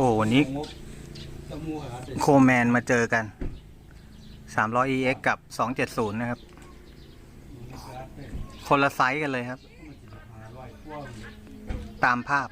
อ้วันนี้ตะมูหาเด็กโคแมนมาเจอกัน 300 EX กับ 270 นะครับ คนละไซส์กันเลยครับ ตามภาพ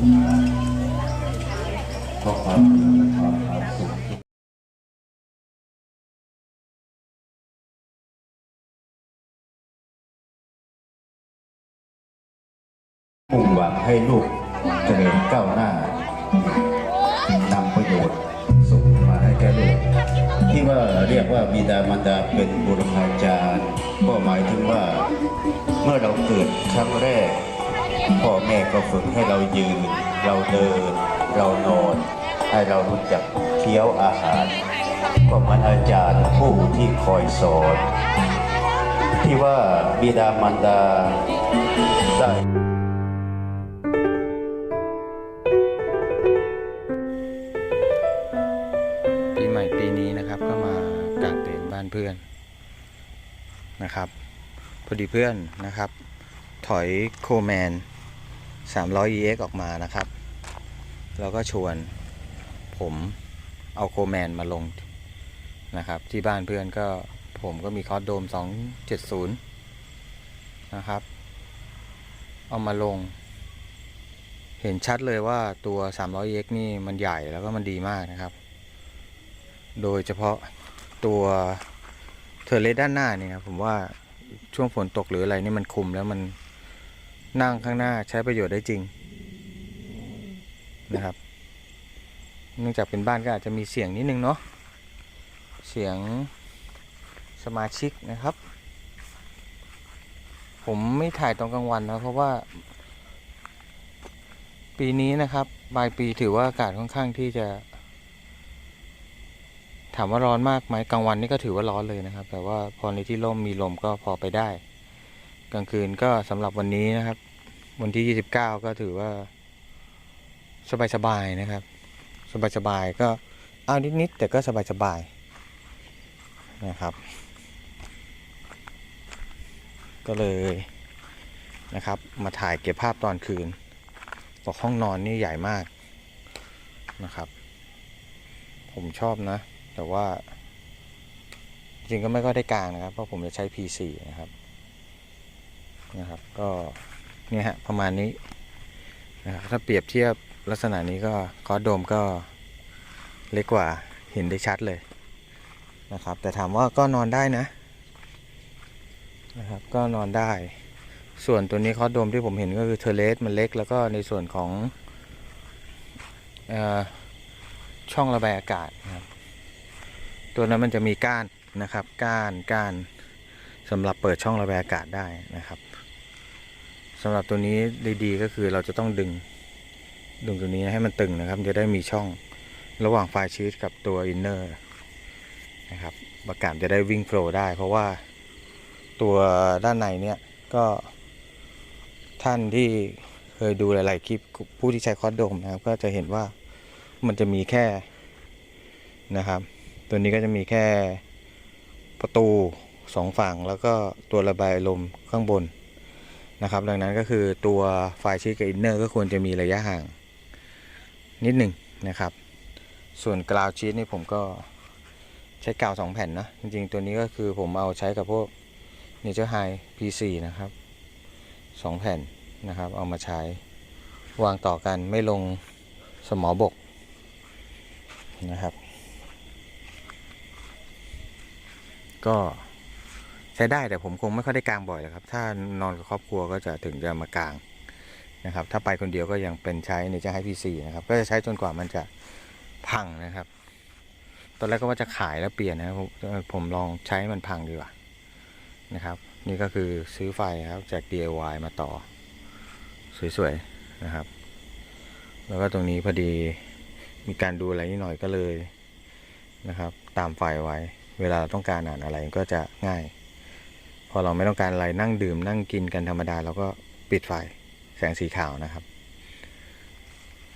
ขอความดีและความผาสุกมุ่งหวังให้ลูกเจริญก้าวหน้านำประโยชน์ส่งมาให้แก่ลูก ที่ว่าเรียกว่าบิดามารดาเป็นบุรพาจารย์ก็หมายถึงว่าเมื่อเราเกิดครั้งแรก พ่อแม่ก็ฝึกให้เรายืน เราเดิน เรานอน ให้เรารู้จักเคี้ยวอาหารก็มันอาจารย์ผู้ที่คอยสอน ที่ว่าบิดามารดาได้ปีใหม่ปีนี้นะครับก็มากางเต็นท์บ้านเพื่อนนะครับ พอดีเพื่อนนะครับ ถอยโคแมน 300 EX ออกมานะครับ แล้วก็ชวนผมเอาโคแมนมาลงนะครับ ที่บ้านเพื่อนก็ผมก็มีคอสโดม 270 นะครับ เอามาลง เห็นชัดเลยว่าตัว 300ex นี่มันใหญ่แล้วก็มันดีมากนะครับ โดยเฉพาะตัวเทอร์เลด้านหน้านี่ครับผมว่าช่วงฝนตกหรืออะไรนี่มันคุมแล้วมัน นั่งข้างหน้าใช้ประโยชน์ได้จริงนะครับ เนื่องจากเป็นบ้านก็อาจจะมีเสียงนิดนึงเนาะเสียงสมาชิกนะครับ ผมไม่ถ่ายตอนกลางวันนะเพราะว่า ปีนี้นะครับปลายปีถือว่าอากาศค่อนข้างที่จะ ถามว่าร้อนมากไหมกลางวันนี่ก็ถือว่าร้อนเลยนะครับ แต่ว่าพอในที่ร่มมีลมก็พอไปได้ กลางคืนก็สำหรับวันนี้นะครับ วันที่ 29 ก็ถือว่า สบายๆนะครับ สบายๆก็เอานิดๆแต่ก็สบายๆนะครับ ก็เลยนะครับ มาถ่ายเก็บภาพตอนคืนบอกห้องนอนนี่ใหญ่มากนะครับ ผมชอบนะ แต่ว่าจริงก็ไม่ก็ได้กลางนะครับ เพราะผมจะใช้ P4 นะครับ นะครับก็เนี่ยฮะประมาณนี้นะครับถ้าเปรียบเทียบลักษณะนี้ก็คอสโดมก็เล็กกว่าเห็นได้ชัดเลยนะครับ แต่ถามว่าก็นอนได้นะนะครับก็นอนได้ ส่วนตัวนี้คอสโดมที่ผมเห็นก็คือเทเลสมันเล็กแล้วก็ในส่วนของออช่องระบายอากาศนะครับตัวนั้นมันจะมีก้านนะครับ ก้านก้าน สำหรับเปิดช่องระบายอากาศได้นะครับสำหรับตัวนี้ดีๆก็คือเราจะต้องดึงดึงตัวนี้ให้มันตึงนะครับ จะได้มีช่องระหว่างไฟชีสกับตัวอินเนอร์นะครับอากาศจะได้วิ่งโฟล์ได้ เพราะว่าตัวด้านในเนี่ยก็ท่านที่เคยดูหลาย ๆ คลิปผู้ที่ใช้คอร์ดโดมนะครับ ก็จะเห็นว่ามันจะมีแค่นะครับ ตัวนี้ก็จะมีแค่ประตู สองฝั่งแล้วก็ตัวระบายลมข้างบนนะครับ ดังนั้นก็คือตัวไฟชีสกับอินเนอร์ก็ควรจะมีระยะห่างนิดหนึ่งนะครับ ส่วนกราวชีสนี่ผมก็ใช้กาวสองแผ่นนะ จริงๆ ตัวนี้ก็คือผมเอาใช้กับพวก Nature High P4 นะครับสองแผ่นนะครับ เอามาใช้วางต่อกันไม่ลงสมอบกนะครับ ก็ ใช้ได้แต่ผมคงไม่ค่อยได้กลางบ่อยหรอกครับ ถ้านอนกับครอบครัวก็จะถึงจะมากลางนะครับ ถ้าไปคนเดียวก็ยังเป็นใช้ในจะให้ P4 นะครับ ก็จะใช้จนกว่ามันจะพังนะครับ ตอนแรกก็ว่าจะขายแล้วเปลี่ยนนะครับผมผมลองใช้มันพังดีกว่านะครับ นี่ก็คือซื้อไฟครับจาก DIY มาต่อ สวยๆนะครับ แล้วก็ตรงนี้พอดีมีการดูอะไรนิดหน่อยก็เลยนะครับ ตามไฟไว้ เวลาเราต้องการอ่านอะไรก็จะง่าย พอเราไม่ต้องการอะไรนั่งดื่ม นั่งกินกันธรรมดาเราก็ปิดไฟแสงสีขาวนะครับ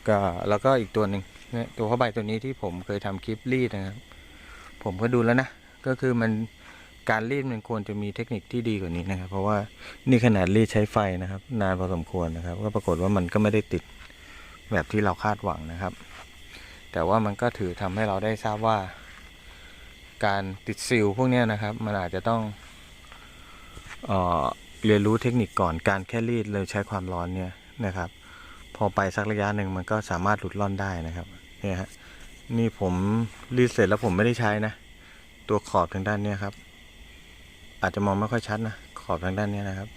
ก็แล้วก็อีกตัวหนึ่งเนี่ยตัวผ้าใบตัวนี้ที่ผมเคยทำคลิปรีดนะครับ ผมก็ดูแล้วนะ ก็คือมันการรีดมันควรจะมีเทคนิคที่ดีกว่านี้นะครับ เพราะว่านี่ขนาดรีดใช้ไฟนะครับ นานพอสมควรนะครับ ก็ปรากฏว่ามันก็ไม่ได้ติดแบบที่เราคาดหวังนะครับ แต่ว่ามันก็ถือทำให้เราได้ทราบว่า การติดซิลพวกนี้นะครับ มันอาจจะต้อง เเรียนรู้เทคนิคก่อนการแค่รีดเลยใช้ความร้อนเนี่ยนะครับ พอไปสักระยะหนึ่งมันก็สามารถหลุดล่อนได้นะครับเนี่ยฮะนี่ผมรีดเสร็จแล้วผมไม่ได้ใช้นะ ตัวขอบทางด้านเนี้ยครับ อาจจะมองไม่ค่อยชัดนะขอบทางด้านเนี้ยนะครับ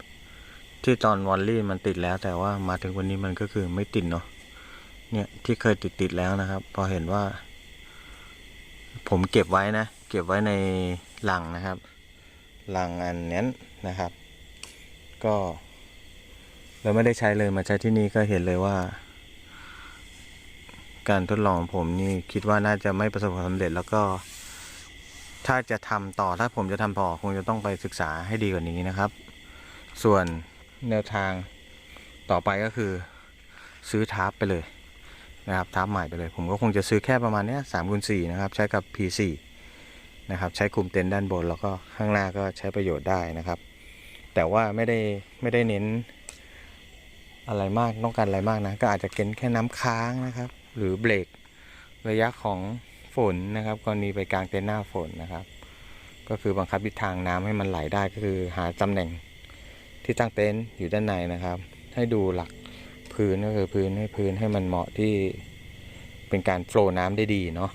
ที่ตอนวันรีดมันติดแล้ว แต่ว่ามาถึงวันนี้มันก็คือไม่ติดเนาะเนี่ยที่เคยติดติดแล้วนะครับ พอเห็นว่า ผมเก็บไว้นะ เก็บไว้ในหลังนะครับ ลังอันนั้นนะครับ ก็ เราไม่ได้ใช้เลยมาใช้ที่นี่ก็เห็นเลยว่า การทดลองผมนี่คิดว่าน่าจะไม่ประสบความสำเร็จแล้วก็ ถ้าจะทำต่อถ้าผมจะทำต่อคงจะต้องไปศึกษาให้ดีกว่านี้นะครับ ส่วนแนวทางต่อไปก็คือ ซื้อทาร์ปไปเลยนะครับทาร์ปใหม่ไปเลย ผมก็คงจะซื้อแค่ประมาณเนี้ยสามคูณสี่นะครับ ใช้กับ P4 นะครับ ใช้คุมเต็นท์ด้านบนแล้วก็ข้างหน้าก็ใช้ประโยชน์ได้นะครับ แต่ว่าไม่ได้ไม่ได้เน้นอะไรมากต้องการอะไรมากนะ ก็อาจจะเก็นแค่น้ำค้างนะครับ หรือเบรกระยะของฝนนะครับกรณีไปกลางเต็นท์หน้าฝนนะครับ ก็คือบังคับทิศทางน้ำให้มันไหลได้ก็คือหาตำแหน่งที่ตั้งเต็นท์อยู่ด้านในนะครับ ให้ดูหลักพื้นก็คือพื้นให้พื้นให้มันเหมาะที่เป็นการโฟล์น้ำได้ดีเนาะ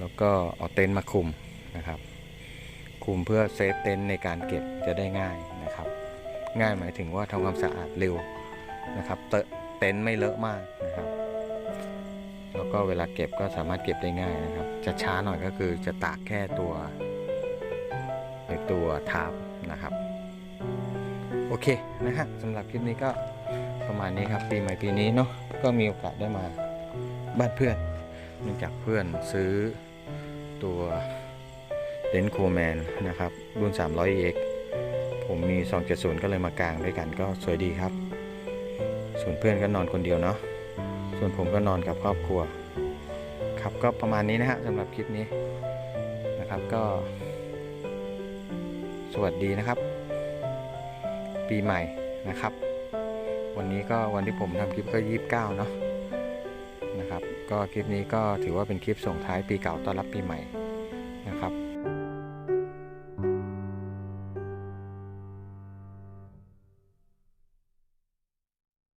แล้วก็เอาเต็นท์มาคุมนะครับ คุมเพื่อเซฟเต็นท์ในการเก็บจะได้ง่ายนะครับ ง่ายหมายถึงว่าทำความสะอาดเร็วนะครับเตเต็นท์ไม่เลอะมากนะครับ แล้วก็เวลาเก็บก็สามารถเก็บได้ง่ายนะครับ จะช้าหน่อยก็คือจะตากแค่ตัวในตัวทาบนะครับ โอเคนะฮะสำหรับคลิปนี้ก็ประมาณนี้ครับปีใหม่ปีนี้เนาะก็มีโอกาสได้มาบ้านเพื่อนเนื่องจากเพื่อนซื้อ ตัวเดนโคแมนนะครับ รุ่น 300X ผมมี 270 ก็เลยมากางด้วยกันก็สวยดีครับ ส่วนเพื่อนก็นอนคนเดียวเนาะส่วนผมก็นอนกับครอบครัว ครับก็ประมาณนี้นะฮะสำหรับคลิปนี้นะครับก็ สวัสดีนะครับ ปีใหม่นะครับ วันนี้ก็วันที่ผมทำคลิปก็ 29 เนาะนะครับ ก็คลิปนี้ก็ถือว่าเป็นคลิปส่งท้ายปีเก่าต้อนรับปีใหม่